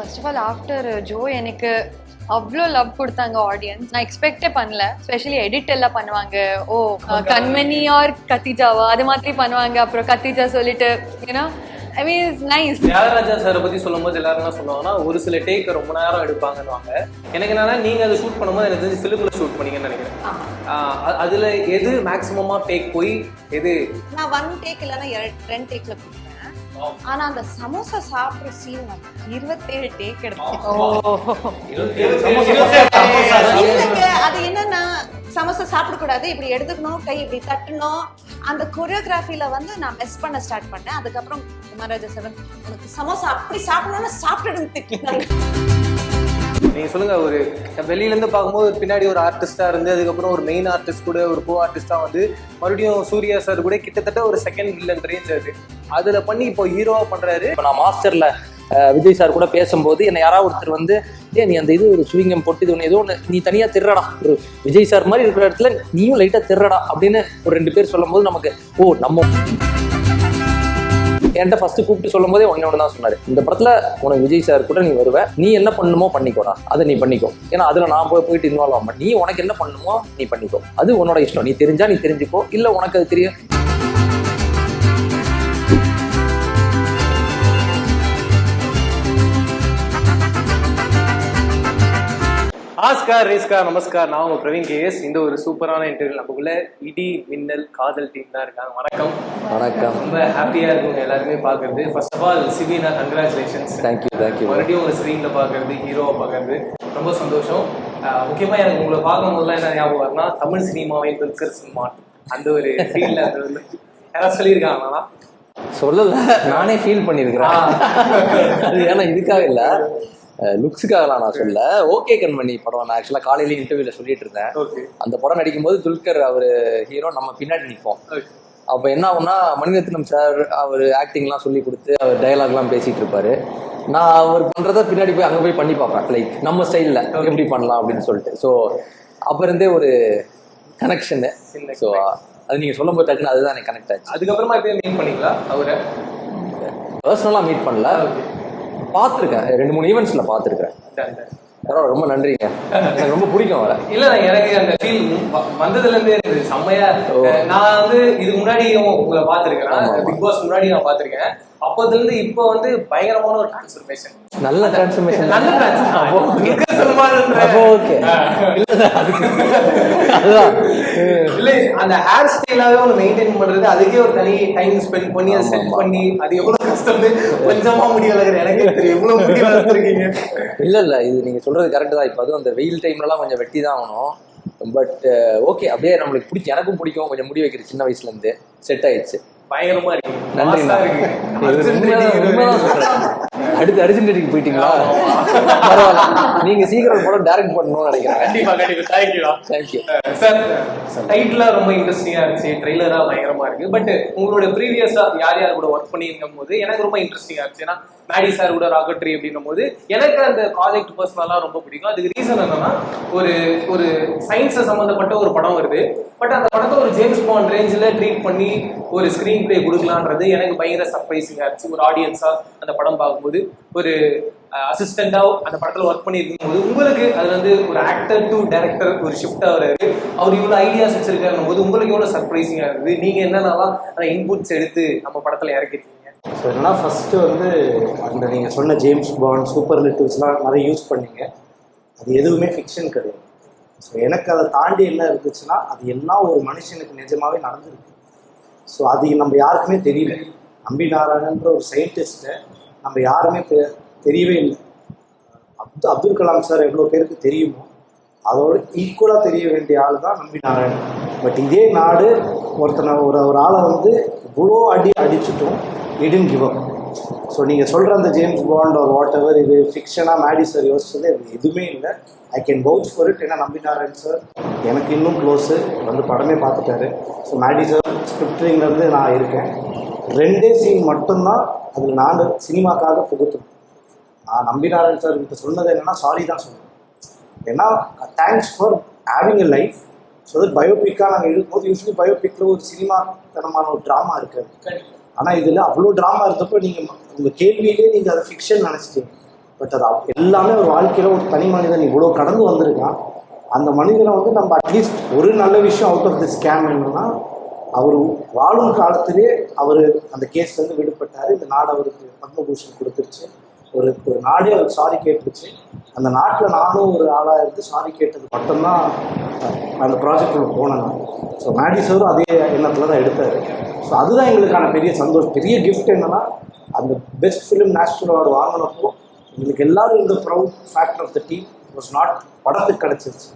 First of all after Jo எனக்கு அவ்வளோ love கொடுத்தாங்க ஆடியன்ஸ் நான் எக்ஸ்பெக்டே பண்ணல. ஸ்பெஷலி எடிட் எல்லாம் பண்ணுவாங்க. ஓ கண்மணி ஆர் கத்திஜாவா? அது மாதிரி பண்ணுவாங்க. அப்புறம் கத்திஜா சொல்லிட்டு ஏன்னா I mean it's nice Thyagaraja சாரை பத்தி சொல்லும்போது எல்லாரும் என்ன சொல்லுவாங்கன்னா ஒரு சில டேக் ரொம்ப நேரம் எடுப்பாங்கன்னுவாங்க. எனக்கு என்னன்னா நீங்க அதை ஷூட் பண்ணும்போது எனக்கு தெரிஞ்சு ஃபிலிம்ல ஷூட் பண்ணீங்கன்னு நினைக்கிறேன். அதுல எது மேக்ஸிமமா டேக் போய் எது? நான் ஒன் டேக் இல்லைன்னா ரெண்டு டேக்ல கொடுப்பேன் ஆனா அந்த சமோசா சாப்பிடுற சீன் வந்து இருபத்தேழு டேக் இல்லைங்க அது என்னன்னா சமோசா சாப்பிடக்கூடாது இப்படி எடுத்துக்கணும் கை இப்படி தட்டணும். அந்த கொரியோகிராஃபில வந்து நான் மிஸ் பண்ண ஸ்டார்ட் பண்ணேன். அதுக்கப்புறம் குமாரராஜா சார் உனக்கு சமோசா அப்படி சாப்பிடணும்னு சாப்பிட்டுடுன்னு திட்டினாங்க நீங்க சொல்லுங்க ஒரு வெளியில இருந்து பார்க்கும்போது பின்னாடி ஒரு ஆர்டிஸ்டா இருந்து அதுக்கப்புறம் ஒரு மெயின் ஆர்டிஸ்ட் கூட ஒரு கோ ஆர்டிஸ்டா வந்து மறுபடியும் சூர்யா சார் கூட கிட்டத்தட்ட ஒரு செகண்ட் வில்லன் ரேஞ்ச் அது. அதுல பண்ணி இப்போ ஹீரோவா பண்றாரு. இப்போ நான் மாஸ்டர்ல விஜய் சார் கூட பேசும்போது என்னை யாராவது ஒருத்தர் வந்து ஏ நீ அந்த இது ஒரு சுவிங்கம் போட்டு இது ஒன்று ஏதோ ஒன்று நீ தனியாக திருடா ஒரு விஜய் சார் மாதிரி இருக்கிற இடத்துல நீயும் லைட்டாக திருடா அப்படின்னு ஒரு ரெண்டு பேர் சொல்லும்போது நமக்கு ஓ நம்ம என்கிட்ட ஃபர்ஸ்ட் கூப்பிட்டு சொல்லும் போதே ஒன்னே தான் சொன்னாரு. இந்த படத்துல உனக்கு விஜய் சார் கூட நீ வருவ. நீ என்ன பண்ணணுமோ பண்ணிக்கோடா. அதை நீ பண்ணிக்கோ. ஏன்னா அதுல நான் போய் போயிட்டு இன்வால்வ் ஆகாம நீ உனக்கு என்ன பண்ணுமோ நீ பண்ணிக்கோ. அது உன்னோட இஷ்டம். நீ தெரிஞ்சா நீ தெரிஞ்சுக்கோ. இல்ல உனக்கு அது தெரியும். ஆஸ்கார் ரேஸ்கார் நமஸ்கார். நான் உங்க பிரவீன் கேஎஸ். இந்த ஒரு சூப்பரான இன்டர்வியூ நமக்குள்ள இடி மின்னல் காதல் டீம் தான் இருக்காங்க. வணக்கம். வணக்கம். ரொம்ப ஹாப்பியா இருக்குங்க எல்லாருமே பாக்குறது. First of all Sibina congratulations thank you thank you மறுபடியும் உங்க ஸ்க்ரீன்ல பாக்குறது ஹீரோவை பாக்குறது. ரொம்ப சந்தோஷம். முக்கியமா எனக்கு உங்களை பார்க்கும் போதெல்லாம் என்ன ஞாபகம் வரும்னா தமிழ் சினிமாவை துல்கர் சினிமான் அந்த ஒரு ஃபீல்ல அந்த ஒரு யாராவது சொல்லியிருக்காங்களா? சொல்லல. நானே ஃபீல் பண்ணியிருக்கிறேன். அது ஏன்னா இதுக்காக இல்ல. லுக்ஸுக்காகலாம் நான் சொல்ல ஓகே கண்மணி படம். நான் ஆக்சுவலாக காலையில இன்டர்வியூல சொல்லிட்டு இருந்தேன். அந்த படம் நடிக்கும்போது துல்கர் அவர் ஹீரோ நம்ம பின்னாடி நிற்போம் அப்போ என்ன ஆகும்னா மணிரத்னம் சார் அவர் ஆக்டிங்லாம் சொல்லி கொடுத்து அவர் டயலாக்லாம் பேசிட்டு இருப்பாரு. நான் அவர் பண்றத பின்னாடி போய் அங்கே போய் பண்ணி பார்ப்பேன். லைக் நம்ம ஸ்டைலில் எப்படி பண்ணலாம் அப்படின்னு சொல்லிட்டு. ஸோ அப்போ இருந்தே ஒரு கனெக்ஷனு ஸோ அது நீங்கள் சொல்லும்போது டக்குன்னு அதுதான் எனக்கு கனெக்ட் ஆச்சு. அதுக்கப்புறமா எப்பயும் மீட் பண்ணீங்களா? அவரை? பர்சனலாக மீட் பண்ணல. பார்த்துருக்கேன். ரெண்டு மூணு ஈவெண்ட்ஸில் பார்த்துருக்கேன். பரவாயில்ல ரொம்ப நன்றிங்க. எனக்கு ரொம்ப பிடிக்கும் வர இல்ல எனக்கு அந்த ஃபீல் வந்ததுல இருந்தே இருந்தது செம்மையா நான் வந்து இதுக்கு முன்னாடியும் உங்களை பாத்திருக்கேன் பிக் பாஸ் முன்னாடி நான் பாத்திருக்கேன் அப்போதுல இருந்து இப்போ வந்து பயங்கரமான ஒரு டிரான்ஸ்ஃபர்மேஷன் நல்ல டிரான்ஸ்ஃபர்மேஷன் நல்ல இல்ல அந்த ஹேர் ஸ்டைலாவே ஒன்று மெயின்டைன் பண்றது அதுக்கே ஒரு தனி டைம் ஸ்பெண்ட் பண்ணி அதை செட் பண்ணி அது எவ்வளவு கஷ்டம் கொஞ்சமா முடியல எனக்கே தெரியும் எவ்வளவு முடி வளர்த்துருக்கீங்க. இல்ல இல்ல இது நீங்க சொல்றது கரெக்ட் தான். இப்போ அதுவும் அந்த வெயில் டைம்லலாம் கொஞ்சம் வெட்டி தான் ஆகணும். பட் ஓகே அப்படியே நம்மளுக்கு பிடிக்கும் எனக்கும் பிடிக்கும். கொஞ்சம் முடி வைக்கிறது சின்ன வயசுல இருந்து. செட் ஆயிடுச்சு. பயங்கரமா இருக்கு. உண்மைதான் சொல்றேன். அடுத்து போயிட்டீங்களா? பரவாயில்ல. நீங்க சீக்கிரம் படம் டைரக்ட் பண்ணணும்னு நினைக்கிறேன். கண்டிப்பா கண்டிப்பா. தேங்க்யூ தேங்க்யூ சார் டைட்டிலா ரொம்ப இன்ட்ரெஸ்டிங்கா இருந்துச்சு. ட்ரெய்லரா பயங்கரமா இருக்கு. பட் உங்களோட ப்ரீவியஸா யார் யார் கூட ஒர்க் பண்ணிருக்கும் போது எனக்கு ரொம்ப இன்ட்ரெஸ்டிங்கா இருந்துச்சு. ஏன்னா மேடி சார் கூட ராக்கெட்ரி அப்படின்னும் போது எனக்கு அந்த ப்ராஜெக்ட் பர்சனலா ரொம்ப பிடிக்கும். அதுக்கு ரீசன் என்னன்னா ஒரு ஒரு சயின்ஸ் சம்பந்தப்பட்ட ஒரு படம் வருது. பட் அந்த படத்தை ஒரு ஜேம்ஸ் பாண்ட் ரேஞ்சில் ட்ரீட் பண்ணி ஒரு ஸ்கிரீன் பிளே கொடுக்கலான்றது எனக்கு பயங்கர சர்ப்ரைஸிங் இருந்துச்சு ஒரு ஆடியன்ஸா அந்த படம் பார்க்கும்போது ஒரு அசிஸ்டண்டா அந்த படத்துல ஒர்க் பண்ணியிருக்கும் போது உங்களுக்கு அது வந்து ஒரு ஆக்டர் டு டேரக்டர் ஒரு ஷிஃப்ட் ஆகிறாரு. அவர் இவ்வளவு ஐடியாஸ் வச்சிருக்காரு போது உங்களுக்கு எவ்வளவு சர்ப்ரைசிங்கா இருந்தது நீங்க என்னென்னலாம் அந்த இன்புட்ஸ் எடுத்து நம்ம படத்துல இறக்கிட்டீங்க? ஸோ என்னன்னா ஃபஸ்ட்டு வந்து அந்த நீங்கள் சொன்ன ஜேம்ஸ் பாண்ட் சூப்பர் லிட்டிவ்ஸ்லாம் நிறைய யூஸ் பண்ணீங்க. அது எதுவுமே ஃபிக்ஷன் கிடையாது. ஸோ எனக்கு அதை தாண்டி என்ன இருந்துச்சுன்னா அது எல்லாம் ஒரு மனுஷனுக்கு நிஜமாவே நடந்திருக்கு. ஸோ அது நம்ம யாருக்குமே தெரியல. நம்பி நாராயணன்ற ஒரு சயின்டிஸ்ட்டை நம்ம யாருமே தெ- தெரியவே இல்லை. அப்து அப்துல் கலாம் சார் எவ்வளோ பேருக்கு தெரியுமோ அதோட ஈக்குவலாக தெரிய வேண்டிய ஆள் தான் நம்பி நாராயணன் பட் இதே நாடு ஒருத்தனை ஒரு ஒரு ஆளை வந்து இவ்வளோ அடி அடிச்சிட்டோம் இடின் கிவ் அப் ஸோ நீங்கள் சொல்கிற அந்த ஜேம்ஸ் பாண்ட் ஒரு வாட் எவர் இது ஃபிக்ஷனாக மேடி சார் யோசிச்சது எதுவுமே இல்லை. I can vouch for it ஏன்னா நம்பி நாராயண் சார் எனக்கு இன்னும் க்ளோஸு வந்து படமே பார்த்துட்டாரு. ஸோ மேடி சார் ஸ்கிரிப்டிங்லேருந்து நான் இருக்கேன். ரெண்டே சீன் மட்டும்தான் அதில் நான் சினிமாக்காக புகுத்தணும் நான் நம்பி நாராயண் சார் கிட்ட சொன்னது என்னன்னா சாரி தான் சொன்னேன் ஏன்னா thanks for having a life so that பயோபிக்காக நாங்கள் எழுதும்போது யூஸ்வலி பயோபிக்கில் ஒரு சினிமா தனமான ஒரு ட்ராமா இருக்காது. ஆனால் இதில் அவ்வளோ ட்ராமா இருந்தப்போ நீங்கள் உங்கள் கேள்வியிலே நீங்கள் அதை ஃபிக்ஷன் நினச்சிட்டீங்க. பட் அது எல்லாமே ஒரு வாழ்க்கையில ஒரு தனி மனிதன் இவ்வளோ கடந்து வந்திருக்கான். அந்த மனிதனை வந்து நம்ம அட்லீஸ்ட் ஒரு நல்ல விஷயம் அவுட் ஆஃப் தி ஸ்கேம் என்னன்னா அவர் வாழும் காலத்திலே அவர் அந்த கேஸ்லேருந்து விடுபட்டார். இந்த நாடு அவருக்கு பத்மபூஷன் கொடுத்துருச்சு. ஒரு ஒரு நாடே அவருக்கு சாரி கேட்டுருச்சு. அந்த நாட்டில் நானும் ஒரு ஆளாக இருந்து சாரி கேட்டது மட்டும்தான் அந்த ப்ராஜெக்டில் போனேன் நான். ஸோ மேடி சாரும் அதே எண்ணத்தில் தான் எடுத்தார். ஸோ அதுதான் எங்களுக்கான பெரிய சந்தோஷம். பெரிய கிஃப்ட் என்னன்னா அந்த பெஸ்ட் ஃபிலிம் நேஷனல் அவார்டு வாங்கினப்போ எங்களுக்கு எல்லாரும் இந்த proud factor of the team was not படத்துக்கு கிடச்சிருச்சு.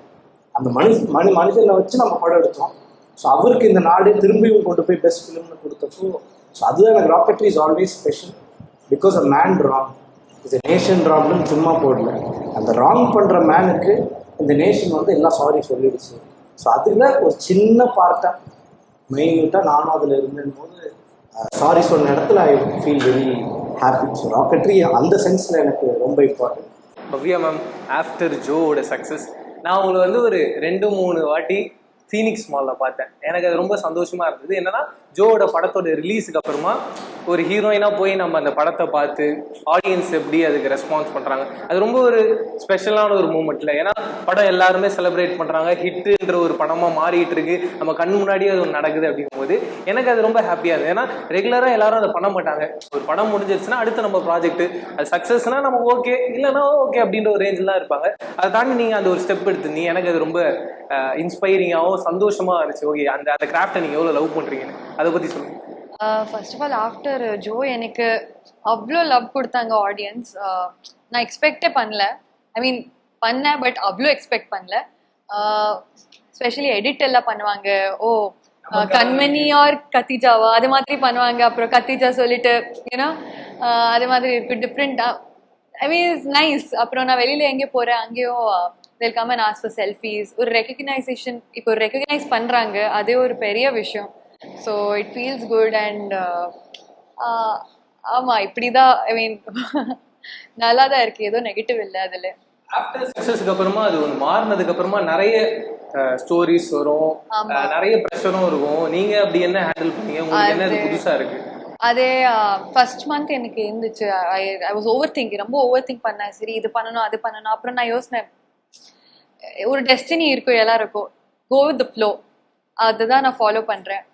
அந்த மனி மனி மனிதனை வச்சு நம்ம படம் எடுத்தோம். ஸோ அவருக்கு இந்த நாடு திரும்பியும் கொண்டு போய் பெஸ்ட் ஃபிலிம்னு கொடுத்தப்போ ஸோ அதுதான் எனக்கு Rocketry is always special because a man wrong இது நேஷன் ராங்னு சும்மா போடல. அந்த ராங் பண்ணுற மேனுக்கு இந்த நேஷன் வந்து எல்லாம் சாரி சொல்லிடுச்சு. ஸோ அதில் ஒரு சின்ன பார்ட்டாக மெயின்ட்டாக நானும் அதில் இருந்தேன் போது சாரி சொன்ன இடத்துல I feel very happy so Rocketry அந்த சென்ஸில் எனக்கு ரொம்ப இம்பார்ட்டன்ட் பவ்யா மேம் ஆஃப்டர் ஜோவோட சக்ஸஸ் நான் உங்களை வந்து ஒரு ரெண்டு மூணு வாட்டி ஃபீனிக்ஸ் மாலில் பார்த்தேன். எனக்கு அது ரொம்ப சந்தோஷமா இருந்தது. என்னன்னா ஜோவோட படத்தோட ரிலீஸுக்கு அப்புறமா ஒரு ஹீரோயினாக போய் நம்ம அந்த படத்தை பார்த்து ஆடியன்ஸ் எப்படி அதுக்கு ரெஸ்பான்ஸ் பண்ணுறாங்க அது ரொம்ப ஒரு ஸ்பெஷலான ஒரு மூமெண்ட்ல ஏன்னா படம் எல்லாருமே செலிப்ரேட் பண்ணுறாங்க ஹிட்டுன்ற ஒரு படமாக மாறிட்டு இருக்கு. நம்ம கண் முன்னாடியே அது ஒன்று நடக்குது அப்படிங்கும்போது எனக்கு அது ரொம்ப ஹாப்பியாக இருந்தது. ஏன்னா ரெகுலராக எல்லாரும் அதை பண்ண மாட்டாங்க. ஒரு படம் முடிஞ்சிருச்சுன்னா அடுத்து நம்ம ப்ராஜெக்ட் அது சக்ஸஸ்னா நம்ம ஓகே இல்லைன்னா ஓகே அப்படின்ற ஒரு ரேஞ்சில் தான் இருப்பாங்க. அதை தாண்டி நீங்கள் அந்த ஒரு ஸ்டெப் எடுத்துருந்தீங்க. எனக்கு அது ரொம்ப இன்ஸ்பைரிங்காகவும் சந்தோஷமா இருந்துச்சு. ஓகே அந்த அந்த கிராஃப்டை நீங்கள் எவ்வளோ லவ் பண்ணுறீங்கன்னு அதை பற்றி சொல்லுங்க. First of all after Joe எனக்கு அவ்வளோ லவ் கொடுத்தாங்க ஆடியன்ஸ் நான் எக்ஸ்பெக்டே பண்ணல. ஐ மீன் பண்ணேன் பட் அவ்வளோ எக்ஸ்பெக்ட் பண்ணல. ஸ்பெஷலி எடிட் எல்லாம் பண்ணுவாங்க. ஓ கண்மணி ஆர் கத்திஜாவா? அது மாதிரி பண்ணுவாங்க. அப்புறம் கத்திஜா சொல்லிட்டு ஏன்னா அது மாதிரி இருக்கு டிஃப்ரெண்ட்டாக ஐ மீன் இஸ் நைஸ் அப்புறம் நான் வெளியில எங்கே போறேன் அங்கேயும் welcome and as for selfies ஒரு ரெக்கக்னைசேஷன் இப்போ ரெக்கக்னைஸ் பண்றாங்க. அதே ஒரு பெரிய விஷயம். So it feels good and ஆமா இப்படிதான் ஐ மீன் நல்லா தான் இருக்கு. ஏதோ நெகட்டிவ் இல்லை அதுல. ஆஃப்டர் சக்ஸஸ்க்கு அப்புறமா அது ஒன்று மாறினதுக்கு அப்புறமா நிறைய ஸ்டோரிஸ் வரும். நிறைய ப்ரெஷரும் இருக்கும். நீங்க அப்படி என்ன ஹேண்டில் பண்ணீங்க? உங்களுக்கு என்ன புதுசா இருக்கு? அதே ஃபர்ஸ்ட் மந்த் எனக்கு இருந்துச்சு. I I was over think ரொம்ப ஓவர் திங்க் பண்ணேன். சரி இது பண்ணணும் அது பண்ணணும். அப்புறம் நான் யோசினேன். ஒரு டெஸ்டினி இருக்கும் எல்லாருக்கும். கோ வித் ஃப்ளோ அதுதான் நான் ஃபாலோ பண்ணுறேன்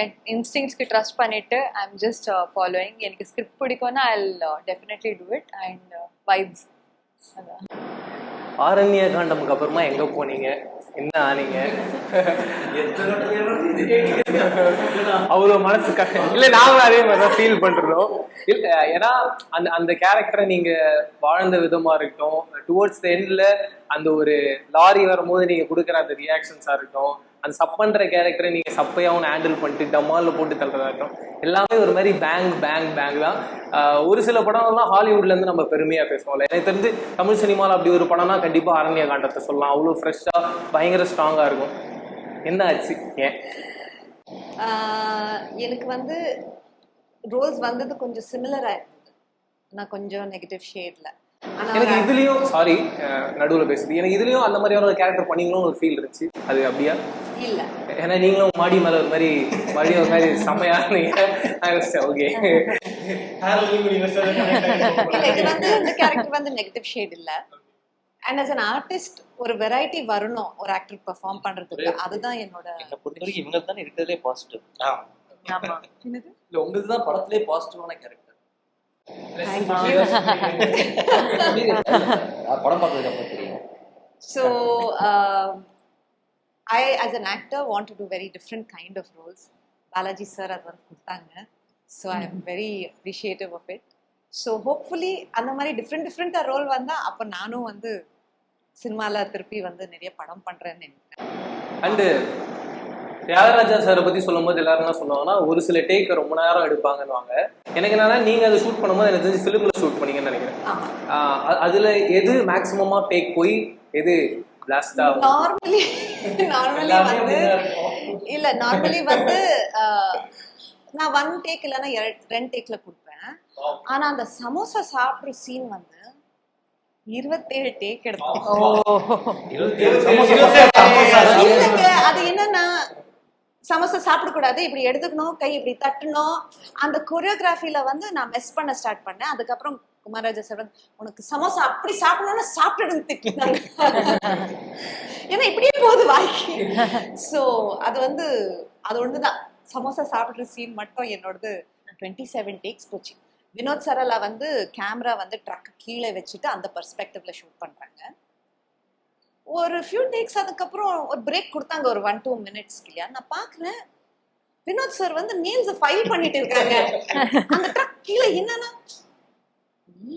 என் இன்ஸ்டிங்ஸ்க்கு ட்ரஸ்ட் பண்ணிட்டு ஐ எம் ஜஸ்ட் ஃபாலோயிங் எனக்கு ஸ்கிரிப்ட் பிடிக்கும்னா I definitely do it and vibes அதான். ஆரண்ய காண்டமுக்கு அப்புறமா எங்க போனீங்க? என்ன ஆனீங்க? அவ்வளவு மனசு இல்ல நாங்களும் அதே மாதிரி தான் ஃபீல் பண்றோம். இல்ல ஏன்னா அந்த அந்த கேரக்டரை நீங்க வாழ்ந்த விதமா இருக்கட்டும் டுவர்ட்ஸ் த எண்ட்ல அந்த ஒரு லாரி வரும்போது நீங்க கொடுக்குற அந்த ரியாக்ஷன்ஸா இருக்கட்டும் அந்த சப் பண்ற கேரக்டரை நீங்க சப்பையாவும் ஹேண்டில் பண்ணிட்டு டமாலில் போட்டு தள்ளுறதா இருக்கட்டும். எல்லாமே ஒரு மாதிரி பேங் பேங் பேங் தான். ஒரு சில படம்லாம் ஹாலிவுட்ல இருந்து நம்ம பெருமையா பேசுவோம்ல எனக்கு தெரிஞ்சு தமிழ் சினிமாவில் அப்படி ஒரு படம்னா கண்டிப்பா அரண்ய காண்டத்தை சொல்லலாம். அவ்வளோ ஃப்ரெஷ்ஷா பயங்கர ஸ்ட்ராங்கா இருக்கும். என்ன ஆச்சு? ஏன்? எனக்கு வந்து ரோல்ஸ் வந்தது கொஞ்சம் சிமிலரா நான் கொஞ்சம் நெகட்டிவ் ஷேட்ல எனக்கு இதுலயும் சாரி நடுவுல பேசுது. எனக்கு இதுலயும் அந்த மாதிரியான ஒரு கேரக்டர் பண்ணீங்களும் ஒரு ஃபீல் இருந்துச்சு. அது அப்படியா? இல்ல. ஏன்னா நீங்களும் மாடி மேல ஒரு மாதிரி மறுபடியும் ஒரு மாதிரி செம்மையா இருந்தீங்க. ஓகே இது வந்து இந்த கேரக்டர் வந்து நெகட்டிவ் ஷேட் இல்ல. அண்ட் as an ஆர்டிஸ்ட் ஒரு வெரைட்டி வரணும் ஒரு ஆக்டர் பெர்ஃபார்ம் பண்றதுக்கு. அதுதான் என்னோட என்னை பொறுத்த வரைக்கும் இவங்க தானே இருக்கிறதுலே பாசிட்டிவ் ஆமா. என்னது? இல்ல உங்களுக்கு தான் படத்திலே பாசிட்டிவான கேரக்டர் படம் பார்த்ததுக்கு தெரியும். So, um, I, as an actor, want to do very different kind of roles. Balaji sir அது வந்து கொடுத்தாங்க. So I am very appreciative of it so hopefully அந்த மாதிரி டிஃப்ரெண்ட் டிஃப்ரெண்ட்டாக ரோல் வந்தால் அப்போ நானும் வந்து சினிமாவில் திருப்பி வந்து நிறைய படம் பண்ணுறேன்னு நினைக்கிறேன். அண்டு தியாகராஜா சாரை பத்தி சொல்லும்போது எல்லாரும் என்ன சொல்லுவாங்கன்னா ஒரு சில டேக் ரொம்ப நேரம் எடுப்பாங்கன்னுவாங்க. எனக்கு என்னன்னா நீங்க அதை ஷூட் பண்ணும்போது எனக்கு தெரிஞ்சு ஃபிலிம்ல ஷூட் பண்ணீங்கன்னு நினைக்கிறேன். அதுல எது மேக்ஸிமமா டேக் போய் எது பிளாஸ்டா நார்மலி நார்மலி வந்து இல்ல நார்மலி வந்து ஆஹ், நான் ஒன் டேக் இல்லைன்னா ரெண்டு டேக்ல கொடுப்பேன். ஆனா அந்த சமோசா சாப்பிடுற சீன் வந்து இருபத்தேழு டேக் எடுத்தோம் அது என்னன்னா சமோசா சாப்பிடக்கூடாது இப்படி எடுத்துக்கணும் கை இப்படி தட்டணும். அந்த கொரியோகிராஃபில வந்து நான் மெஸ் பண்ண ஸ்டார்ட் பண்ணேன். அதுக்கப்புறம் குமாரராஜா சார் வந்து உனக்கு சமோசா அப்படி சாப்பிடணும்னு சாப்பிட்டு திட்டினாங்க. ஏன்னா இப்படியே போகுது வாய்க்கு ஸோ அது வந்து அது ஒண்ணுதான். சமோசா சாப்பிடுற சீன் மட்டும் என்னோடது. டுவெண்ட்டி செவன் டேக்ஸ் போச்சு. வினோத் சரலா வந்து கேமரா வந்து ட்ரக் கீழே வச்சுட்டு அந்த பர்ஸ்பெக்டிவ்ல ஷூட் பண்றாங்க. ஒரு ஃபியூ டேக்ஸ் அதுக்கப்புறம் ஒரு பிரேக் கொடுத்தாங்க ஒரு ஒன் டூ மினிட்ஸ் இல்லையா? நான் பாக்குறேன் வினோத் சார் வந்து நேம்ஸ் ஃபைல் பண்ணிட்டு இருக்காங்க. அந்த ட்ரக் கீழே என்னன்னா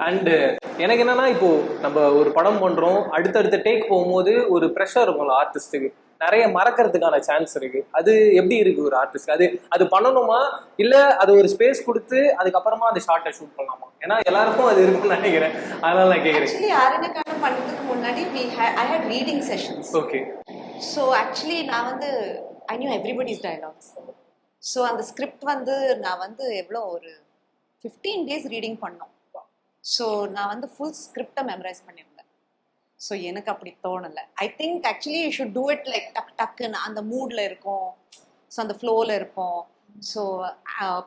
அண்டு எனக்கு என்னன்னா இப்போ நம்ம ஒரு படம் பண்றோம் அடுத்தடுத்த டேக் போகும்போது ஒரு ப்ரெஷர் இருக்கும்ல ஆர்டிஸ்ட்டுக்கு நிறைய மறக்கிறதுக்கான சான்ஸ் இருக்கு. அது எப்படி இருக்கு ஒரு ஆர்டிஸ்ட் அது அது பண்ணணுமா? இல்ல அது ஒரு ஸ்பேஸ் கொடுத்து அதுக்கப்புறமா அந்த ஷார்ட்டை ஷூட் பண்ணலாமா? ஏன்னா எல்லாருக்கும் அது இருக்கும்னு நினைக்கிறேன். அதனால நான் கேட்குறேன் ஆக்சுவலி ஆரண்யக்காரன் பண்ணதுக்கு முன்னாடி I had reading sessions okay so actually நான் வந்து I knew everybody's dialogues so அந்த ஸ்கிரிப்ட் வந்து நான் வந்து எவ்வளோ ஒரு ஃபிஃப்டீன் டேஸ் ரீடிங் பண்ணோம். ஸோ நான் வந்து ஃபுல் ஸ்கிரிப்டை மெமரைஸ் பண்ணியிருந்தேன் ஸோ எனக்கு அப்படி தோணலை. I think actually you should do it like டக் டக்குன்னு அந்த மூடில் இருக்கும். ஸோ அந்த ஃப்ளோவில் இருப்போம். ஸோ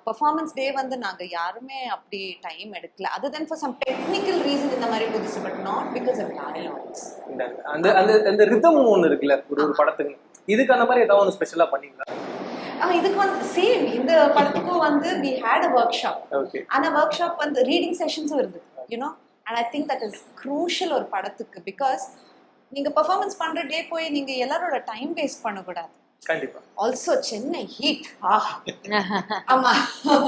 பெர்ஃபார்மன்ஸ் டே வந்து நாங்கள் யாருமே அப்படி டைம் எடுக்கல. Other then for some technical reason இந்த மாதிரி புதுசு but not because of dialogues அந்த அந்த அந்த ரிதம் ஒன்று இருக்குல்ல? ஒரு ஒரு படத்துக்கு. இதுக்கு அந்த மாதிரி ஏதாவது ஒன்று ஸ்பெஷலாக பண்ணீங்களா? இதுக்கு வந்து சேம் இந்த படத்துக்கும் வந்து we had a work ஆனா ஒர்க் ஷாப் வந்து ரீடிங் செஷன்ஸும் இருந்தது. You know and I think that is crucial ஒரு படத்துக்கு பிகாஸ் நீங்க பெர்ஃபார்மன்ஸ் பண்ற டே போய் நீங்க எல்லாரோட டைம் வேஸ்ட் பண்ணக்கூடாது. கண்டிப்பா. ஆல்சோ சென்னை ஹீட் ஆமா.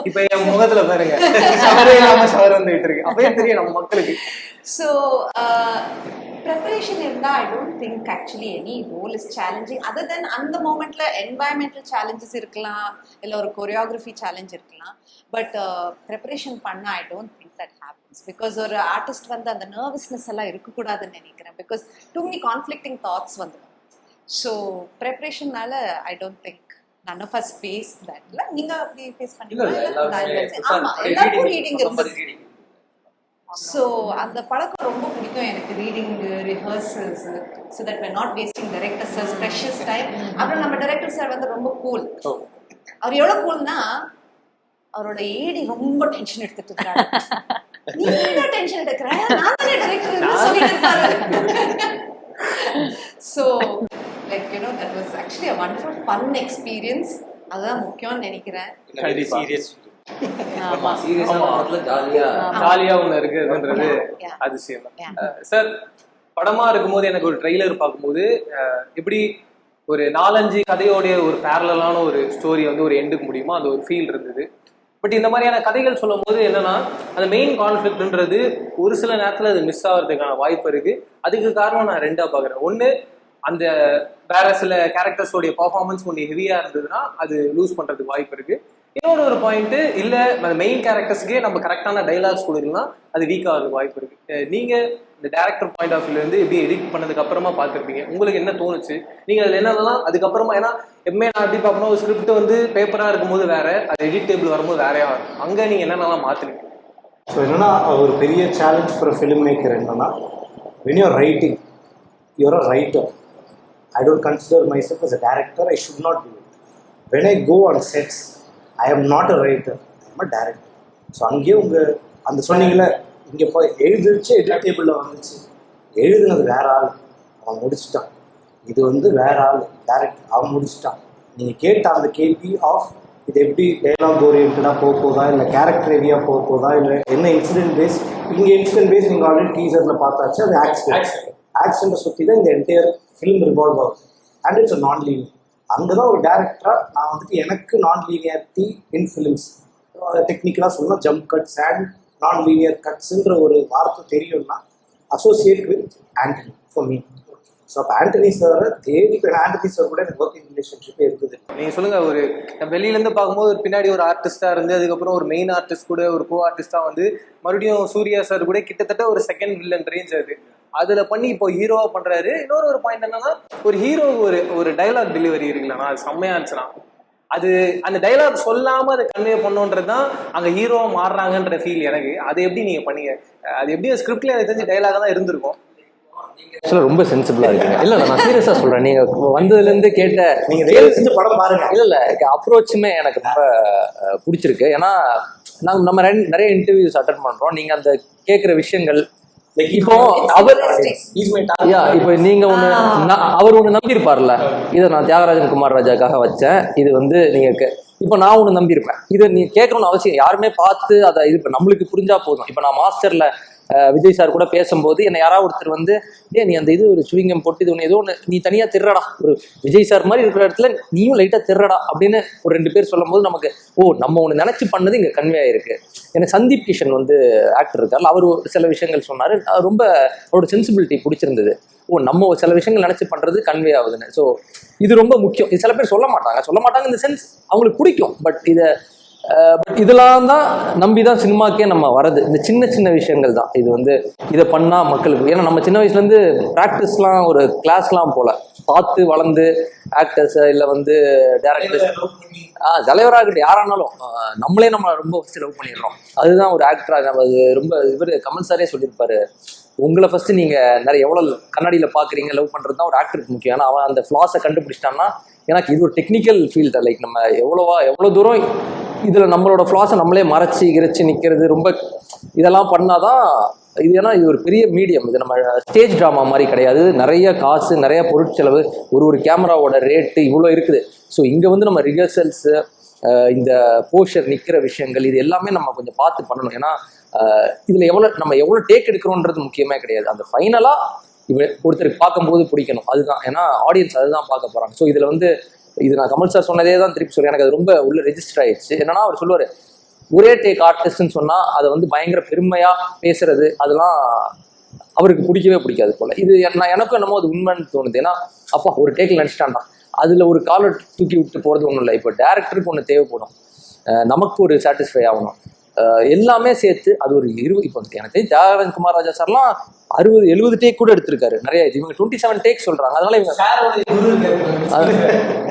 இப்ப என் முகத்துல பாருங்க. ஷவரே இல்லாம ஷவர் வந்துகிட்டு இருக்கு. அப்பயே தெரியும் நம்ம மக்களுக்கு. ஸோ ப்ரிப்பரேஷன் இருந்தா I don't think actually any role is challenging other then அந்த மூமெண்ட்ல என்வாயன்மெண்டல் சேலஞ்சஸ் இருக்கலாம் இல்ல ஒரு கொரியோகிராஃபி சேலஞ்ச் இருக்கலாம். பட் ப்ரிப்பரேஷன் பண்ண I don't think that happens because ஒரு ஆர்டிஸ்ட் வந்து அந்த நர்வஸ்னஸ் எல்லாம் இருக்கக்கூடாதுன்னு நினைக்கிறேன். Because too many conflicting thoughts வந்துடும் so ப்ரிப்பரேஷன்னால I don't think none of us face that இல்லை நீங்க அப்படி ஃபேஸ் இல்ல இல்ல எல்லாருமே பண்ணீங்களா ஆமா எல்லாருக்கும் ரீடிங் reading. ஸோ அந்த பழக்கம் ரொம்ப பிடிக்கும் எனக்கு. Reading rehearsals so that we're not wasting director sir ஸ்பெஷஸ் time அப்புறம் நம்ம டைரக்டர் சார் வந்து ரொம்ப கூல் அவர் எவ்வளோ கூல்னா அவரோட ஏடி ரொம்ப டென்ஷன் எடுத்துட்டு இருக்காரு. நீ என்ன டென்ஷன் எடுக்கிற? நான் தானே டைரக்டர் சொல்லிட்டு இருப்பாரு. So like you know that was actually a wonderful fun experience அதுதான் முக்கியம்னு நினைக்கிறேன். சீரியஸ் ஜாலியா. ஜாலியா ஒண்ணு இருக்குன்றது. அதிசயம். சார் படமா இருக்கும்போது எனக்கு ஒரு ட்ரெய்லர் பார்க்கும்போது எப்படி ஒரு நாலஞ்சு கதையோடைய ஒரு பேரலான ஒரு ஸ்டோரி வந்து ஒரு எண்டுக்கு முடியுமோ? அந்த ஒரு ஃபீல் இருந்தது. பட் இந்த மாதிரியான கதைகள் சொல்லும் போது என்னன்னா அந்த மெயின் கான்ஃபிளிக்ட்ன்றது ஒரு சில நேரத்துல அது மிஸ் ஆகிறதுக்கான வாய்ப்பு இருக்கு. அதுக்கு காரணம் நான் ரெண்டா பாக்குறேன் ஒன்னு அந்த வேற சில கேரக்டர்ஸோடைய பர்ஃபார்மன்ஸ் கொஞ்சம் ஹெவியா இருந்ததுன்னா அது லூஸ் பண்றதுக்கு வாய்ப்பு இருக்கு. இன்னொரு ஒரு பாயிண்ட் இல்ல அந்த மெயின் கேரக்டர்ஸ்க்கே நம்ம கரெக்டான டைலாக்ஸ் கொடுக்கலாம் அது வீக் ஆகுது வாய்ப்பு இருக்கு. நீங்க இந்த டேரக்டர் பாயிண்ட் ஆஃப் வியூல இருந்து எப்படி எடிட் பண்ணதுக்கு அப்புறமா பார்த்துருப்பீங்க. உங்களுக்கு என்ன தோணுச்சு? நீங்க அதுல என்னென்னலாம் அதுக்கப்புறமா ஏன்னா எப்பவுமே நான் எப்படி பார்க்கணும் ஒரு ஸ்கிரிப்ட் வந்து பேப்பரா இருக்கும்போது வேற அது எடிட் டேபிள் வரும்போது வேறையா இருக்கும் அங்க நீங்க என்னென்னலாம் மாத்துனீங்க ஸோ என்னன்னா ஒரு பெரிய சேலஞ்ச் ஃபார் ஃபிலிம் மேக்கர் என்னன்னா when you're writing you're a writer I don't consider myself as a director I should not do it when I go on sets I am not a writer I am a director so அங்கேயே உங்கள் அந்த சொன்னீங்களே இங்கே போய் எழுதிச்சு edit டேபிளில் வந்துச்சு எழுதுனது வேற ஆள். அவன் முடிச்சிட்டான். இது வந்து வேற ஆள் டேரக்ட் அவன் முடிச்சிட்டான். நீங்கள் கேட்ட அந்த கேள்வி ஆஃப் இது எப்படி டைலாக் ஓரியன்டாக போக போதா இல்லை கேரக்டர் ஏரியா போக போதா இல்லை என்ன இன்சிடென்ட் பேஸ் இங்கே இன்சிடென்ட் பேஸ் நீங்கள் ஆல்ரெடி டீசரில் பார்த்தாச்சு அது ஆக்சிடென்ட் ஆக்சிடென்ட்டை சுற்றி தான் இந்த என்டையர் ஃபிலிம் ரிவால்வ் ஆகுது. அண்ட் இட்ஸ் நான் லீனியர் அங்கதான் ஒரு டேரக்டரா நான் வந்துட்டு எனக்கு நான் லீனியாரிட்டி இன் ஃபிலிம்ஸ் டெக்னிக்கலாக சொல்லணும் jump cuts and non linear கட்ஸுன்ற ஒரு வார்த்தை தெரியும்னா associate with Antony for me so அப்போ ஆண்டனி சாரை தேடி இப்போ ஆண்டனி சார் கூட எனக்கு ஒர்க்கிங் ரிலேஷன்ஷிப்பே இருக்குது நீங்க சொல்லுங்க ஒரு வெளியிலேருந்து பார்க்கும்போது ஒரு பின்னாடி ஒரு ஆர்டிஸ்டா இருந்து அதுக்கப்புறம் ஒரு மெயின் ஆர்டிஸ்ட் கூட ஒரு கோ ஆர்டிஸ்டா வந்து மறுபடியும் சூர்யா சார் கூட கிட்டத்தட்ட ஒரு செகண்ட் வில்லன் ரேஞ்ச் அது. அதுல பண்ணி இப்போ ஹீரோவா பண்றாரு. இன்னொரு ஒரு பாயிண்ட் என்னன்னா ஒரு ஹீரோ ஒரு ஒரு டைலாக் டெலிவரி இருக்குல்லண்ணா அது செம்மையா இருந்துச்சுன்னா அது அந்த டைலாக் சொல்லாம அதை கன்வே பண்ணுன்றது தான் அங்க ஹீரோவா மாறுறாங்கன்ற ஃபீல் எனக்கு. அதை எப்படி நீங்க பண்ணீங்க? அது எப்படி ஸ்கிரிப்ட்ல எனக்கு தெரிஞ்சு டைலாக தான் இருந்திருக்கும். ஆக்சுவலாக ரொம்ப சென்சிபிளா இருக்கீங்க. இல்ல நான் சீரியஸா சொல்றேன். நீங்க வந்ததுல இருந்து கேட்ட நீங்க தயவு செஞ்சு படம் பாருங்க. இல்ல இல்ல அப்ரோச்சுமே எனக்கு ரொம்ப பிடிச்சிருக்கு. ஏன்னா நாங்க நம்ம ரெண்டு- நிறைய இன்டர்வியூஸ் அட்டன் பண்றோம். நீங்க அந்த கேட்குற விஷயங்கள் இப்போ அவர் இப்போ நீங்க ஒண்ணு அவர் ஒண்ணு நம்பி இருப்பார்ல இதை நான் தியாகராஜன் குமார் ராஜாக்காக வச்சேன். இது வந்து நீங்க இப்போ நான் ஒண்ணு நம்பி இருப்பேன் இதை நீ கேட்கணும்னு அவசியம் யாருமே பார்த்து அதை இது இப்ப நம்மளுக்கு புரிஞ்சா போதும். இப்போ நான் மாஸ்டர்ல விஜய் சார் கூட பேசும்போது என்னை யாராவது ஒருத்தர் வந்து ஏ நீ அந்த இது ஒரு சுவிங்கம் போட்டு இது ஒன்று ஏதோ ஒன்று நீ தனியாக திருடா ஒரு விஜய் சார் மாதிரி இருக்கிற இடத்துல நீயும் லைட்டாக திருடா அப்படின்னு ஒரு ரெண்டு பேர் சொல்லும்போது நமக்கு ஓ நம்ம ஒன்று நினச்சி பண்ணது இங்கே கன்வே ஆயிருக்கு. எனக்கு சந்தீப் கிஷன் வந்து ஆக்டர் இருக்கார் அவர் ஒரு சில விஷயங்கள் சொன்னார். ரொம்ப அவரோட சென்சிபிலிட்டி பிடிச்சிருந்தது. ஓ நம்ம சில விஷயங்கள் நினச்சி பண்ணுறது கன்வே ஆகுதுன்னு. ஸோ இது ரொம்ப முக்கியம். இது சில பேர் சொல்ல மாட்டாங்க. சொல்ல மாட்டாங்க இந்த சென்ஸ் அவங்களுக்கு பிடிக்கும். பட் இதை பட் இதெல்லாம் தான் நம்பி தான் சினிமாக்கே நம்ம வரது இந்த சின்ன சின்ன விஷயங்கள் தான். இது வந்து இதை பண்ணால் மக்களுக்கு. ஏன்னா நம்ம சின்ன வயசுலேருந்து ப்ராக்டிஸ்லாம் ஒரு கிளாஸ்லாம் போல. பார்த்து வளர்ந்து ஆக்டர்ஸ் இல்லை வந்து டேரக்டர்ஸ் ஆ தலைவராக இருக்கட்டும். யாரானாலும். நம்மளே நம்ம ரொம்ப ஃபஸ்ட்டு லவ் பண்ணிடுறோம். அதுதான் ஒரு ஆக்டராக அது ரொம்ப இவர் கமல் சாரே சொல்லியிருப்பாரு. உங்களை ஃபஸ்ட்டு நீங்கள் நிறைய எவ்வளோ கண்ணாடியில் பார்க்குறீங்க லவ் பண்ணுறது தான் ஒரு ஆக்டருக்கு முக்கியம். ஏன்னா அவன் அந்த ஃப்ளாஸை கண்டுபிடிச்சிட்டான்னா எனக்கு இது ஒரு டெக்னிக்கல் ஃபீல்டு லைக் நம்ம எவ்வளோவா எவ்வளோ தூரம் இதில் நம்மளோட ஃப்ளாஸை நம்மளே மறைச்சி இறைச்சி நிற்கிறது ரொம்ப இதெல்லாம் பண்ணாதான் இது ஏன்னா இது ஒரு பெரிய மீடியம் இது நம்ம ஸ்டேஜ் ட்ராமா மாதிரி கிடையாது. நிறைய காசு நிறைய பொருட்செலவு ஒரு ஒரு கேமராவோட ரேட்டு இவ்வளோ இருக்குது. ஸோ இங்கே வந்து நம்ம ரிஹர்சல்ஸு இந்த போஷர் நிற்கிற விஷயங்கள் இது எல்லாமே நம்ம கொஞ்சம் பார்த்து பண்ணணும். ஏன்னா இதில் எவ்வளோ நம்ம எவ்வளோ டேக் எடுக்கிறோன்றது முக்கியமே கிடையாது. அந்த ஃபைனலாக இவ ஒருத்தருக்கு பார்க்கும்போது பிடிக்கணும். அதுதான். ஏன்னா ஆடியன்ஸ் அதுதான் பார்க்க போகிறாங்க ஸோ இதில் வந்து இது நான் கமல் சார் சொன்னதே தான் திருப்பி சொல்றேன். எனக்கு அது ரொம்ப உள்ள ரெஜிஸ்டர் ஆயிடுச்சு. என்னன்னா அவர் சொல்லுவார் ஒரே டேக் ஆர்டிஸ்ட்னு சொன்னால் அதை வந்து பயங்கர பெருமையாக பேசுறது அதெல்லாம் அவருக்கு பிடிக்கவே பிடிக்காது போல. இது நான் எனக்கும் என்னமோ அது உண்மைன்னு தோணுது. ஏன்னா அப்பா ஒரு டேக்கில் நினச்சிட்டான்டா அதில் ஒரு காலை தூக்கி விட்டு போகிறது ஒன்றும் இல்லை. இப்போ டேரக்டருக்கு ஒன்று தேவைப்படும். நமக்கு ஒரு சாட்டிஸ்ஃபை ஆகணும். எல்லாமே சேர்த்து அது ஒரு இருபது இப்போ எனக்கு தியாகராஜன் குமார் ராஜா சார்லாம் அறுபது எழுபது டேக் கூட எடுத்திருக்காரு. நிறைய இவங்க டுவெண்ட்டி செவன் டேக் சொல்றாங்க. அதனால இவங்க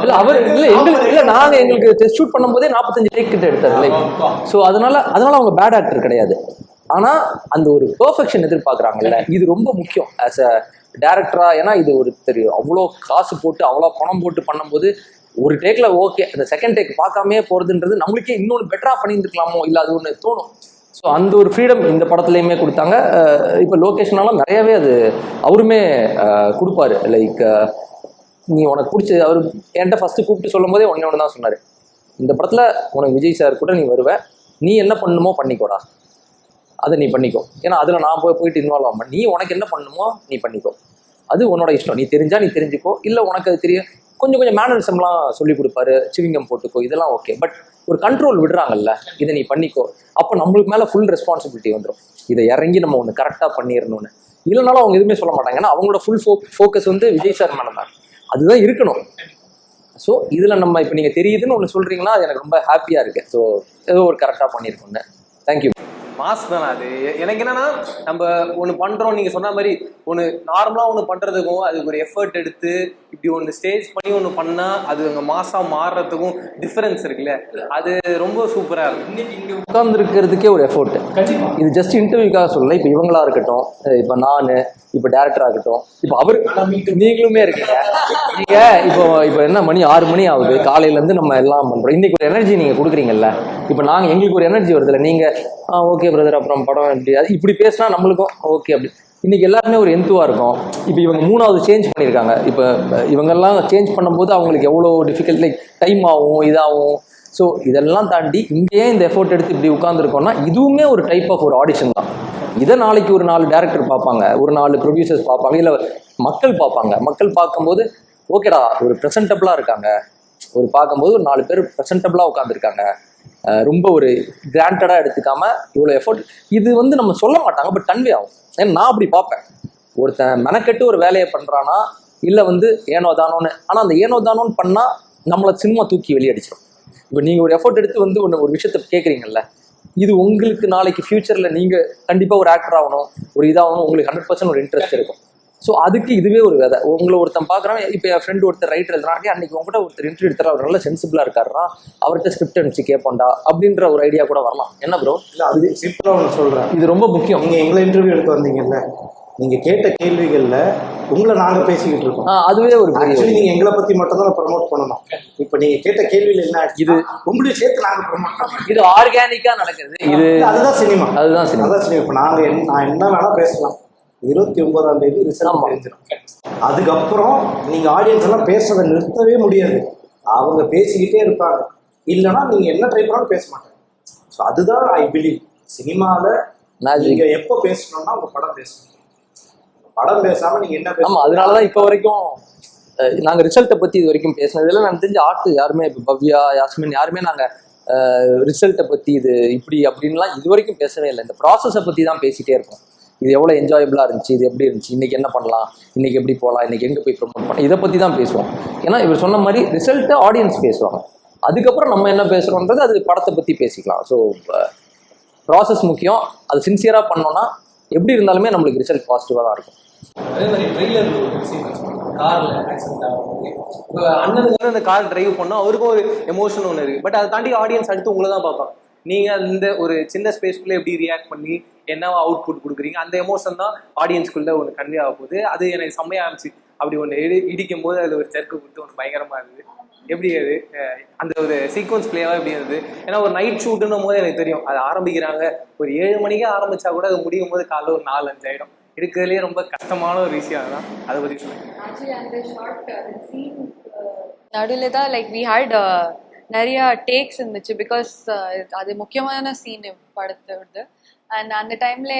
இல்ல அவர் இல்ல எங்களுக்கு இல்ல நாங்க எங்களுக்கு டெஸ்ட் ஷூட் பண்ணும்போதே நாற்பத்தஞ்சு டேக் கிட்ட எடுத்தாரு லைக் ஸோ அதனால அதனால அவங்க பேட் ஆக்டர் கிடையாது. ஆனா அந்த ஒரு பெர்ஃபெக்ஷன் எதிர்பார்க்கறாங்கல்ல இது ரொம்ப முக்கியம். ஆஸ் அ டேரக்டரா ஏன்னா இது ஒரு தெரியும். அவ்வளோ காசு போட்டு அவ்வளோ பணம் போட்டு பண்ணும்போது ஒரு டேக்ல ஓகே அந்த செகண்ட் டேக் பார்க்காமே போறதுன்றது நம்மளுக்கே இன்னொன்று பெட்டரா பண்ணியிருந்துருக்கலாமோ இல்லை அது ஒன்று தோணும். ஸோ அந்த ஒரு ஃப்ரீடம் இந்த படத்துலையுமே கொடுத்தாங்க. இப்போ லொக்கேஷனாலும் நிறையவே அது அவருமே கொடுப்பாரு. லைக் நீ உனக்கு பிடிச்ச அவர் என்கிட்ட ஃபஸ்ட்டு கூப்பிட்டு சொல்லும் போதே ஒன்றே ஒன்று தான் சொன்னார். இந்த படத்தில் உனக்கு விஜய் சார் கூட நீ வருவ. நீ என்ன பண்ணணுமோ பண்ணிக்கோடா. அதை நீ பண்ணிக்கோ. ஏன்னா அதில் நான் போய் போயிட்டு இன்வால்வ் ஆகாம நீ உனக்கு என்ன பண்ணணுமோ நீ பண்ணிக்கோ. அது உன்னோட இஷ்டம். நீ தெரிஞ்சால் நீ தெரிஞ்சுக்கோ. இல்லை உனக்கு அது தெரியும். கொஞ்சம் கொஞ்சம் மேனரிசம்லாம் சொல்லி கொடுப்பாரு சிவிங்கம் போட்டுக்கோ இதெல்லாம் ஓகே பட் ஒரு கண்ட்ரோல் விடுறாங்கல்ல இதை நீ பண்ணிக்கோ அப்போ நம்மளுக்கு மேலே ஃபுல் ரெஸ்பான்சிபிலிட்டி வந்துடும் இதை இறங்கி நம்ம ஒன்று கரெக்டாக பண்ணிடணும்னு இல்லைனாலும் அவங்க எதுவுமே சொல்ல மாட்டாங்க. ஏன்னா அவங்களோட ஃபுல் ஃபோ ஃபோக்கஸ் வந்து விஜய் சார் மேலே தான். அதுதான் இருக்கணும். ஸோ இதில் நம்ம இப்போ நீங்கள் தெரியுதுன்னு ஒன்று சொல்கிறீங்கன்னா அது எனக்கு ரொம்ப ஹாப்பியாக இருக்குது ஸோ ஏதோ ஒரு கரெக்டாக பண்ணியிருக்கோங்க தேங்க்யூ மாஸ் தானே அது? எனக்கு என்னன்னா நம்ம ஒன்று பண்றோம் நீங்க சொன்ன மாதிரி ஒன்று நார்மலா ஒன்று பண்றதுக்கும் அதுக்கு ஒரு எஃபர்ட் எடுத்து இப்படி ஒன்று ஸ்டேஜ் பண்ணி ஒன்று பண்ணா அது அங்கே மாசா மாறுறதுக்கும் டிஃபரன்ஸ் இருக்குல்ல? அது ரொம்ப சூப்பரா இருக்கு உட்கார்ந்துருக்கிறதுக்கே ஒரு எஃபோர்ட் இது ஜஸ்ட் இன்டர்வியூக்காக சொல்லல. இப்போ இவங்களா இருக்கட்டும் இப்போ நான் இப்போ டேரக்டரா இருக்கட்டும் இப்போ அவர் நீங்களுமே இருக்கீங்க. நீங்க இப்போ இப்போ என்ன மணி? ஆறு மணி ஆகுது. காலையில இருந்து நம்ம எல்லாம் பண்றோம். இன்னைக்கு ஒரு எனர்ஜி நீங்க கொடுக்குறீங்கல்ல? இப்போ நாங்க எங்களுக்கு ஒரு எனர்ஜி வருதுல்ல. நீங்க ஓகே பிரதர் அப்புறம் படம் இப்படி அது இப்படி பேசினா நம்மளுக்கும் ஓகே அப்படி. இன்னைக்கு எல்லாருமே ஒரு எந்துவாக இருக்கும். இப்போ இவங்க மூணாவது சேஞ்ச் பண்ணியிருக்காங்க இப்போ இவங்கெல்லாம் சேஞ்ச் பண்ணும்போது அவங்களுக்கு எவ்வளோ டிஃபிகல்ட் லைக் டைம் ஆகும் இதாகும். ஸோ இதெல்லாம் தாண்டி இங்கேயே இந்த எஃபோர்ட் எடுத்து இப்படி உட்காந்துருக்கோம்னா இதுவுமே ஒரு டைப் ஆஃப் ஒரு ஆடிஷன் தான். இதை நாளைக்கு ஒரு நாலு டேரக்டர் பார்ப்பாங்க. ஒரு நாலு ப்ரொடியூசர்ஸ் பார்ப்பாங்க. இல்லை மக்கள் பார்ப்பாங்க. மக்கள் பார்க்கும்போது ஓகேடா ஒரு ப்ரெசன்டபுளாக இருக்காங்க. ஒரு பார்க்கும்போது ஒரு நாலு பேர் ப்ரெசன்டபுளாக உட்காந்துருக்காங்க ரொம்ப ஒரு கிராண்டடாக எடுத்துக்காம இவ்வளோ எஃபோர்ட் இது வந்து நம்ம சொல்ல மாட்டாங்க பட் கன்வே ஆகும். ஏன்னா நான் அப்படி பார்ப்பேன். ஒருத்தன் மெனக்கெட்டு ஒரு வேலையை பண்ணுறானா இல்லை வந்து ஏனோ தானோன்னு. ஆனால் அந்த ஏனோ தானோன்னு பண்ணால் நம்மளை சினிமா தூக்கி வெளியடிச்சிடும் இப்போ நீங்கள் ஒரு எஃபோர்ட் எடுத்து வந்து ஒன்று ஒரு விஷயத்த கேட்குறீங்கல்ல இது உங்களுக்கு நாளைக்கு ஃப்யூச்சரில் நீங்கள் கண்டிப்பாக ஒரு ஆக்டர் ஆகணும் ஒரு இதாகணும் உங்களுக்கு ஹண்ட்ரட் பர்சன்ட் ஒரு இன்ட்ரெஸ்ட் இருக்கும். ஸோ அதுக்கு இதுவே ஒரு விதை. உங்களை ஒருத்தன் பார்க்குறான் இப்போ என் ஃப்ரெண்டு ஒருத்தர் ரைட்டர் எழுதுறான் அன்னைக்கு உங்ககிட்ட ஒருத்தர் இன்டர்வியூ எடுத்தார் அவர் நல்ல சென்சிபிளாக இருக்காருனா அவர்கிட்ட ஸ்கிரிப்ட் அனுப்பிச்சு கேட்போண்டா அப்படின்ற ஒரு ஐடியா கூட வரலாம். என்ன ப்ரோ இல்ல அது சிம்பிளா ஒன்று சொல்றேன். இது ரொம்ப முக்கியம். நீங்க எங்களை இன்டர்வியூ எடுத்து வந்தீங்கல்ல நீங்க கேட்ட கேள்விகள்ல உங்களை நாங்க பேசிக்கிட்டு இருக்கோம். அதுவே ஒரு ஆக்சுவலி நீங்க எங்களை பத்தி மட்டும் தான் ப்ரமோட் பண்ணணும். இப்ப நீங்க கேட்ட கேள்வியில என்ன இது உங்களையும் சேர்த்து நாங்க ப்ரமோட் பண்ணோம். இது ஆர்கானிக்கா நடக்குது. இது அதுதான் சினிமா. அதுதான் சினிமா. அதான் சினிமா. இப்ப நாங்க என்ன- நான் என்ன வேணா பேசலாம். இருபத்தி ஒன்பதாம் தேதி ரிசல்ட். தெரிஞ்சிடும் அதுக்கப்புறம் நீங்க ஆடியன்ஸ் எல்லாம் பேசுறதை நிறுத்தவே முடியாது. அவங்க பேசிக்கிட்டே இருப்பாங்க. இல்லைன்னா நீங்க என்ன ட்ரை பண்ணாலும் பேச மாட்டாங்க. ஸோ அதுதான் ஐ பிலீவ் Magic. நீங்க எப்போ பேசணும்னா உங்க படம் பேசணும் படம் பேசாம நீங்க என்ன ஆமா பேசணும் அதனாலதான் இப்ப வரைக்கும் நாங்க ரிசல்ட்டை பத்தி இது வரைக்கும் பேசினதுல நான் தெரிஞ்ச ஆர்ட் யாருமே பவ்யா யாஸ்மின் யாருமே நாங்க ரிசல்ட்டை பத்தி இது இப்படி அப்படின்லாம் இது வரைக்கும் பேசவே இல்லை. இந்த ப்ராசஸை பத்தி தான் பேசிட்டே இருக்கோம். இது எவ்வளவு என்ஜாயபிளா இருந்துச்சு இது எப்படி இருந்துச்சு இன்னைக்கு என்ன பண்ணலாம் இன்னைக்கு எப்படி போகலாம் இன்னைக்கு எங்க போய் ப்ரொமோட் பண்ணலாம் இதை பத்தி தான் பேசுவோம். ஏன்னா இவர் சொன்ன மாதிரி ரிசல்ட்டை ஆடியன்ஸ் பேசுவாங்க. அதுக்கப்புறம் நம்ம என்ன பேசுறோன்றது அது படத்தை பத்தி பேசிக்கலாம். ஸோ ப்ராசஸ் முக்கியம். அது சின்சியரா பண்ணோம்னா எப்படி இருந்தாலுமே நம்மளுக்கு ரிசல்ட் பாசிட்டிவா தான் இருக்கும். அதே மாதிரி ட்ரெய்லர் சீக்வன்ஸ் கார்ல ஆக்சிடென்ட் ஆகும். இப்போ அண்ணனுக்கு வந்து அந்த கார் டிரைவ் பண்ணா அவருக்கும் ஒரு எமோஷன் ஒன்று இருக்கு. பட் அதை தாண்டி ஆடியன்ஸ் அடுத்து உங்களை தான் பார்ப்பாங்க. நீங்கள் அந்த ஒரு சின்ன ஸ்பேஸ்க்குள்ளே எப்படி ரியாக்ட் பண்ணி என்னவா அவுட்புட் கொடுக்குறீங்க? அந்த எமோஷன் தான் ஆடியன்ஸ்குள்ளே ஒன்று கன்வே ஆக போகுது. அது எனக்கு செம்மையாக இருந்துச்சு. அப்படி ஒன்று இடி இடிக்கும் போது அதில் ஒரு ஜர்க்கு கொடுத்து ஒன்று பயங்கரமாக இருந்தது. எப்படி அது? அந்த ஒரு சீக்வன்ஸ் பிளேவாக எப்படி இருந்தது? ஏன்னா ஒரு நைட் ஷூட்டுன்னும் போது எனக்கு தெரியும். அது ஆரம்பிக்கிறாங்க. ஒரு ஏழு மணிக்கே ஆரம்பிச்சா கூட அது முடியும் போது காலைல ஒரு நாலு அஞ்சு ஆயிடும். இருக்கிறதுலே ரொம்ப கஷ்டமான ஒரு விஷயம் தான் அதை பற்றி சொல்லுங்க. நடுவில் தான் லைக் வி ஹேட் நிறைய டேக்ஸ் இருந்துச்சு பிகாஸ் அது முக்கியமான சீன் படத்தோடது. அண்ட் அந்த டைம்ல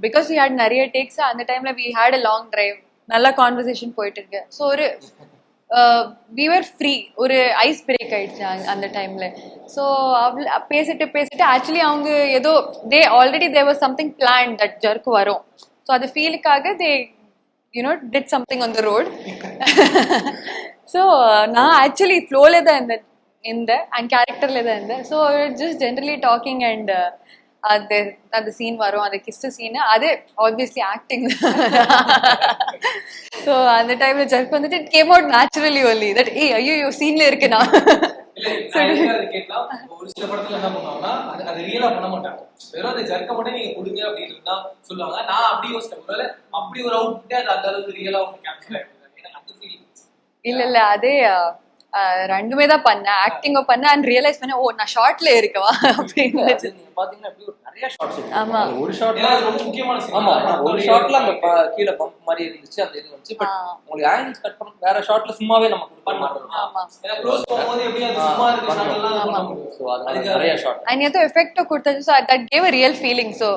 பிகாஸ் வி ஹேட் நிறைய டேக்ஸ் அந்த டைம்ல we had a long drive நல்ல கான்வர்சேஷன் போயிட்டு இருக்கு ஸோ ஒரு விவர் ஃப்ரீ ஒரு ஐஸ் பிரேக் ஆயிடுச்சு அந்த- டைம்ல ஸோ அவள் பேசிட்டு பேசிட்டு ஆக்சுவலி அவங்க ஏதோ they already there was something plan that jerk வரும். ஸோ அது ஃபீலுக்காக they you know did something on the road so நான் ஆக்சுவலி ஃப்ளோவில் தான் இருந்தேன் இருந்தேன் அண்ட் கேரக்டரில் தான் இருந்தேன் so just generally talking and அது அந்த சீன் வரும் அந்த கிஸ்ட் சீன் அது ஆப்வியஸ்லி ஆக்டிங் ஸோ அந்த டைம்ல ஜர்க் வந்துட்டு it came out naturally only that ஏய் ஐயோ சீன்ல இருக்கு நான் இல்ல, நான் எதுக்காக இதை கேட்டா, ஒரு சில படத்துல என்ன பண்ணுவாங்கன்னா, அது- அது real ஆ பண்ண மாட்டாங்க. வெறும் அந்த jerk அ மட்டும் நீங்க கொடுங்க அப்படின்றது தான் சொல்லுவாங்க. நான் அப்படி யோசிச்சேன். ஒருவேளை அப்படி ஒரு அது அந்த அளவுக்கு ஒண்ணு capture ஆயிருக்கு. எனக்கு அந்த feeling இருந்துச்சு. இல்ல இல்ல அதே ரெண்டுமே தான் பண்ணேன். ஆக்டிங்கும் பண்ணேன் அண்ட் ரியலைஸ் பண்ணேன் ஓ நான் ஷார்ட்ல இருக்கவா? அப்படின்னு. அது ஆமா. ஒரு ஷாட்ல ஏன்னா அது ரொம்ப முக்கியமான scene. ஆமா அதான் ஒரு அதோட ஷாட்ல அந்த point. ப- கீழே பம்ப் மாதிரி இருந்துச்சு அந்த இது வந்துச்சு. But ah. உங்களுக்கு ஆங்கிள்ஸ் கட் பண்ண வேற ஷாட்ல சும்மாவே அது அது பண்ண எஃபெக்ட் கொடுத்தது. That gave a real feeling so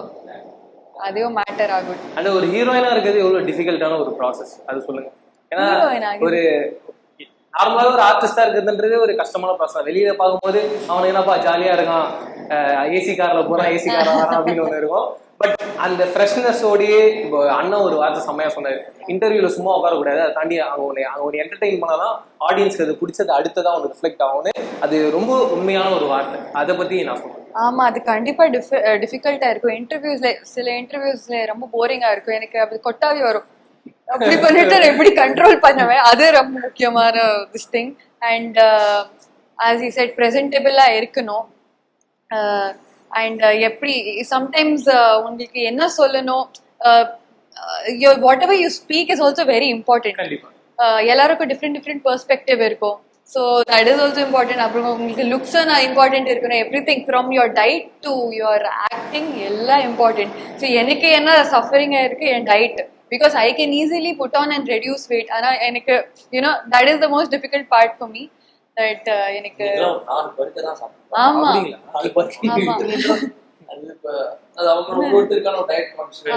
அதுவும் மேட்டர் ஆகும் அந்த ஒரு ஹீரோயினா இருக்கிறது எவ்வளவு டிஃபிகல்ட்டான ஒரு ப்ராசஸ் அது சொல்லுங்க. ஏன்னா. ஒரு நார்மலாக ஒரு ஆர்டிஸ்டா இருக்கிறதுன்றது ஒரு கஷ்டமான ப்ராசஸ் வெளியில பார்க்கும்போது அவன் என்னப்பா ஜாலியா இருக்கான். ஏசி கார்ல போறான் ஏசி கார்ல வரான் அப்படின்னு ஒன்று இருக்கும். பட் அந்த ஃப்ரெஷ்னஸோடயே இப்போ அண்ணன் ஒரு வார்த்தை செம்மையா சொன்னாரு. இன்டர்வியூல சும்மா உட்காரக்கூடாது. அதை தாண்டி அவங்க ஒன்று அவங்க ஒரு என்டர்டெயின் பண்ணாதான் ஆடியன்ஸ்க்கு அது பிடிச்சது அடுத்ததான் ஒன்று ரிஃப்ளெக்ட் ஆகும்னு அது ரொம்ப உண்மையான ஒரு வார்த்தை. அதை பத்தி நான் சொல்றேன். ஆமா அது கண்டிப்பா டிஃபி டிஃபிகல்ட்டா இருக்கும். இன்டர்வியூஸ்ல சில இன்டர்வியூஸ்ல ரொம்ப போரிங்கா இருக்கும். எனக்கு அது கொட்டாவி வரும். அப்படி பண்ணிட்டு எப்படி கண்ட்ரோல் பண்ணுவேன்? அது ரொம்ப முக்கியமான this thing and as you said ப்ரெசன்டபிளா இருக்கணும். அண்ட் எப்படி சம்டைம்ஸ் உங்களுக்கு என்ன சொல்லணும்? Whatever you speak is also very important எல்லாருக்கும் டிஃப்ரெண்ட் டிஃப்ரெண்ட் பெர்ஸ்பெக்டிவ் இருக்கும். So that is also important அப்புறம் உங்களுக்கு லுக்ஸ் நான் இம்பார்ட்டன்ட் இருக்கணும். Everything from your diet to your acting எல்லாம் இம்பார்ட்டன்ட் ஸோ எனக்கு என்ன சஃபரிங்காக இருக்கு? என் diet because I can easily put on and reduce weight ஆனால் எனக்கு you know that is the most difficult part for me that எனக்கு ஆமா.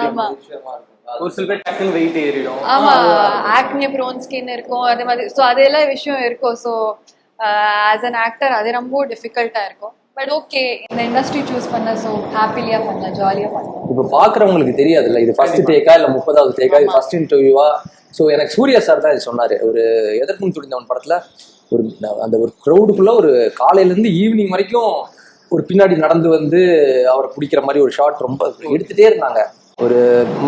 ஆமா. ஒரு சில பேர் டக்குன்னு வெயிட் ஏறிடும். ஆக்னே ப்ரோன் ஸ்கின் இருக்கும். அதே மாதிரி ஸோ அதெல்லாம் விஷயம் இருக்கும். ஸோ ஆஸ் அன் ஆக்டர் அது ரொம்ப டிஃபிகல்ட்டா இருக்கும். பட் ஓகே இந்த இண்டஸ்ட்ரி சூஸ் பண்ண ஸோ ஹாப்பிலியா பண்ணலாம் ஜாலியா பண்ணலாம் இப்போ பாக்குறவங்களுக்கு தெரியாதுல்ல இது ஃபர்ஸ்ட் டேக்கா இல்ல முப்பதாவது டேக்கா இது ஃபர்ஸ்ட் இன்டர்வியூவா ஸோ எனக்கு சூர்யா சார் தான் இது சொன்னாரு. ஒரு எதற்கும் துடிந்தவன் படத்துல ஒரு அந்த ஒரு க்ரௌடுக்குள்ள ஒரு காலையில இருந்து ஈவினிங் வரைக்கும் ஒரு பின்னாடி நடந்து வந்து அவரை பிடிக்கிற மாதிரி ஒரு ஷாட் ரொம்ப எடுத்துட்டே இருந்தாங்க. ஒரு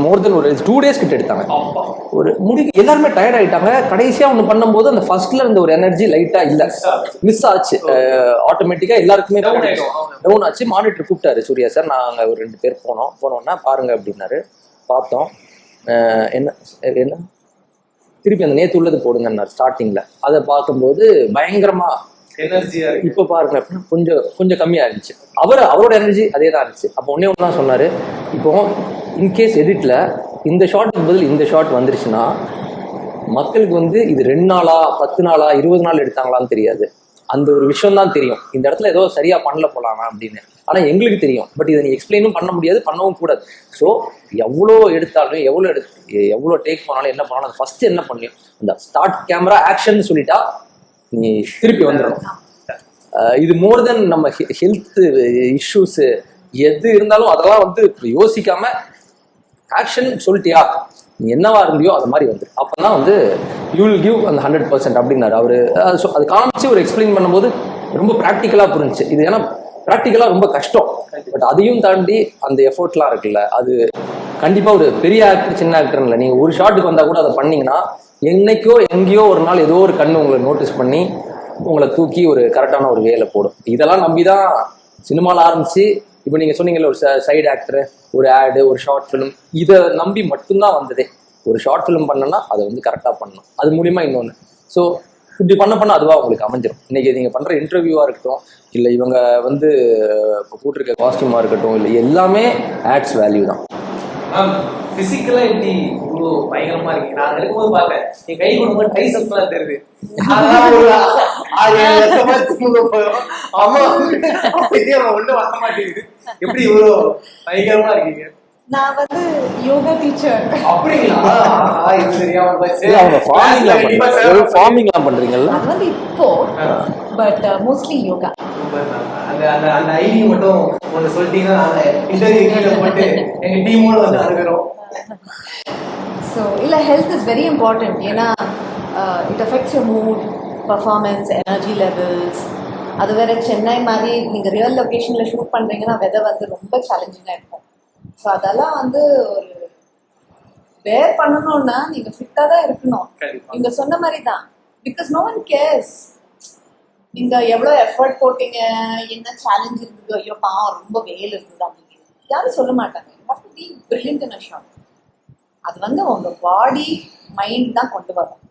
மோர் தென் ஒரு டூ டேஸ் கிட்ட எடுத்தாங்க. ஒரு முடி எல்லாருமே டயர்ட் ஆயிட்டாங்க. கடைசியா ஒன்று பண்ணும்போது அந்த ஃபர்ஸ்ட்ல இருந்த ஒரு எனர்ஜி லைட்டா இல்ல. மிஸ் ஆச்சு. ஆட்டோமேட்டிக்கா எல்லாருக்குமே. டவுன் ஆச்சு. மானிட்டர் கூப்பிட்டாரு சூர்யா சார் நாங்க ஒரு ரெண்டு பேர் போனோம். போனோம்னா பாருங்க அப்படின்னாரு. பார்த்தோம். என்ன என்ன? திருப்பி அந்த நேத்து உள்ளது போடுங்கன்னார் ஸ்டார்டிங்ல அதை பார்க்கும்போது பயங்கரமா எனர்ஜியா இருக்கு. இப்போ பாருங்க அப்படின்னா கொஞ்சம் கொஞ்சம் கம்மியா இருந்துச்சு. அவர் அவரோட எனர்ஜி அதே தான் இருந்துச்சு. அப்போ ஒன்னே ஒன்று தான் சொன்னாரு இப்போ இன்கேஸ் எடிட்ல இந்த ஷாட்டுக்கு பதில் இந்த ஷாட் வந்துருச்சுன்னா மக்களுக்கு வந்து இது ரெண்டு நாளா பத்து நாளா இருபது நாள் எடுத்தாங்களான்னு தெரியாது. அந்த ஒரு விஷயம் தான் தெரியும். இந்த இடத்துல ஏதோ சரியா பண்ணல போலாமா அப்படின்னு. ஆனா எங்களுக்கு தெரியும். பட் இதை நீ எக்ஸ்பிளைனும் பண்ண முடியாது பண்ணவும் கூடாது. ஸோ எவ்வளோ எடுத்தாலும் எவ்வளோ எடுத்து எவ்வளோ டேக் பண்ணாலும் என்ன பண்ணாலும் அது ஃபர்ஸ்ட் என்ன பண்ணியும் அந்த ஸ்டார்ட் கேமரா ஆக்ஷன் சொல்லிட்டா நீ திருப்பி வந்துடணும் அஹ் இது மோர் தென் நம்ம ஹெல்த் இஷ்யூஸ் எது இருந்தாலும் அதெல்லாம் வந்து யோசிக்காம ஆக்ஷன் சொல்லிட்டியா? நீ என்னவா இருந்தியோ அது மாதிரி வந்துரு. அப்பதான் வந்து யூ வில் கிவ் அந்த ஹண்ட்ரட் பர்சன்ட் அப்படின்னாரு அவரு. அது காமிச்சு ஒரு எக்ஸ்பிளைன் பண்ணும்போது ரொம்ப ப்ராக்டிக்கலா புரிஞ்சுச்சு. இது ஏன்னா ப்ராக்டிக்கலா ரொம்ப கஷ்டம். பட் அதையும் தாண்டி அந்த எஃபோர்ட்லாம் இருக்குல்ல அது கண்டிப்பா ஒரு பெரிய ஆக்டர் சின்ன ஆக்டர் இல்லை. நீங்க ஒரு ஷாட்டுக்கு வந்தா கூட அதை பண்ணீங்கன்னா என்னைக்கோ எங்கேயோ ஒரு நாள் ஏதோ ஒரு கண்ணு உங்களை நோட்டீஸ் பண்ணி உங்களை தூக்கி ஒரு கரெக்டான ஒரு வேலை போடும். இதெல்லாம் நம்பி தான் சினிமாவில் ஆரம்பிச்சு இப்போ நீங்கள் சொன்னீங்கல்ல ஒரு சைடு ஆக்டர் ஒரு ஆடு ஒரு ஷார்ட் ஃபிலிம் இதை நம்பி மட்டும்தான் வந்ததே. ஒரு ஷார்ட் ஃபிலிம் பண்ணனா அதை வந்து கரெக்டாக பண்ணணும். அது மூலியமா இன்னொன்று ஸோ இப்படி பண்ண பண்ண அதுவாக உங்களுக்கு அமைஞ்சிடும் இன்னைக்கு நீங்கள் பண்ணுற இன்டர்வியூவாக இருக்கட்டும் இல்லை இவங்க வந்து இப்போ போட்டிருக்க காஸ்டியூமாக இருக்கட்டும் இல்லை எல்லாமே ஆட்ஸ் வேல்யூ தான். மேம் பிசிக்கலா எப்படி இவ்வளோ பயங்கரமா இருக்கீங்க. நான் இருக்கும்போது பார்த்தேன் என் கை கொடுக்கும்போது டைசப்ஸ் எல்லாம் தெரியுது வர மாட்டேங்குது. எப்படி இவ்வளோ பயங்கரமா இருக்கீங்க? நான் வந்து யோகா டீச்சர் அப்படிங்களா? இது தெரியாம போச்சு. அவங்க ஃபார்மிங்லாம் சேவ் ஃபார்மிங்லாம் பண்ணுறீங்கல்ல அது வந்து இப்போ பட் மோஸ்ட்லி யோகா. அந்த அந்த அந்த ஐடி மட்டும் ஒன்று சொல்லிட்டீங்கன்னா நாங்க இன்டர்வியூ போட்டு எங்க டீமோட வந்து அனுப்புறோம் ஸோ இல்லை ஹெல்த் இஸ் வெரி இம்பார்ட்டன்ட் ஏன்னா it affects your mood performance energy levels அது வேற சென்னை மாதிரி நீங்கள் ரியல் லொக்கேஷனில் ஷூட் பண்ணுறீங்கன்னா வெதர் வந்து ரொம்ப சேலஞ்சிங்காக இருக்கும். ஸோ அதெல்லாம் வந்து ஒரு வேர் பண்ணணும்னா நீங்கள் ஃபிட்டாக தான் இருக்கணும். கண்டிப்பா. நீங்க சொன்ன மாதிரி தான் பிகாஸ் நோ ஒன் கேர்ஸ் நீங்க எவ்வளோ எஃபர்ட் போட்டீங்க? என்ன சேலஞ்ச் இருந்தது? ஐயோ பாவம் ரொம்ப வெயில் இருந்தது அப்படின்னு. யாரும் சொல்ல மாட்டாங்க. வாட் பி பிரில்லியன்ட் இன் அது வந்து உங்க பாடி மைண்ட் தான் கொண்டு வரும்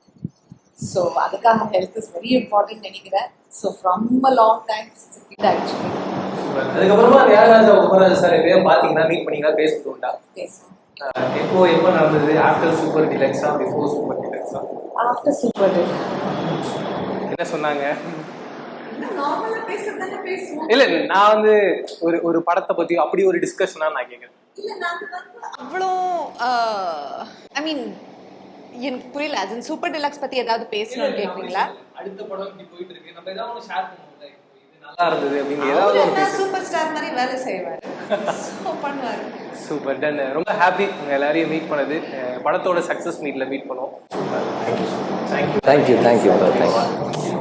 ஸோ அதுக்காக ஹெல்த் இஸ் வெரி இம்பார்ட்டன்ட் நினைக்கிறேன். So from a long time actually அதுக்கப்புறமா தியாகராஜா உபராஜ் சார் எப்படியா பாத்தீங்கன்னா மீட் பண்ணீங்களா? பேசுறது உண்டா? எப்போ எப்போ நடந்தது? ஆஃப்டர் சூப்பர் டிலக்ஸா பிஃபோர் சூப்பர் டிலக்ஸா ஆஃப்டர் சூப்பர் என்ன சொன்னாங்க நார்மலாக பேசுறது தானே பேசுவோம் இல்ல இல்ல, நான் வந்து ஒரு ஒரு படத்தை பத்தி அப்படி ஒரு டிஸ்கஷனா நான் கேக்குறேன். அவ்வளோ ஐ மீன் எனக்கு புரியல அது சூப்பர் டிலக்ஸ் பத்தி ஏதாவது பேசணும்னு கேக்குறீங்களா? அடுத்த படம் இப்படி போயிட்டு இருக்கு. நம்ம ஏதாவது ஒன்று ஷேர் பண்ணுவோம்ல இது நல்லா இருந்தது அப்படின்னு ஏதாவது சூப்பர் ஸ்டார் மாதிரி வேலை செய்வாரு. பண்ணுவாரு. சூப்பர் டன் ரொம்ப ஹாப்பி உங்க எல்லாரையும் மீட் பண்ணது. படத்தோட சக்சஸ் மீட்ல மீட் பண்ணுவோம். Thank you thank you thank you thank you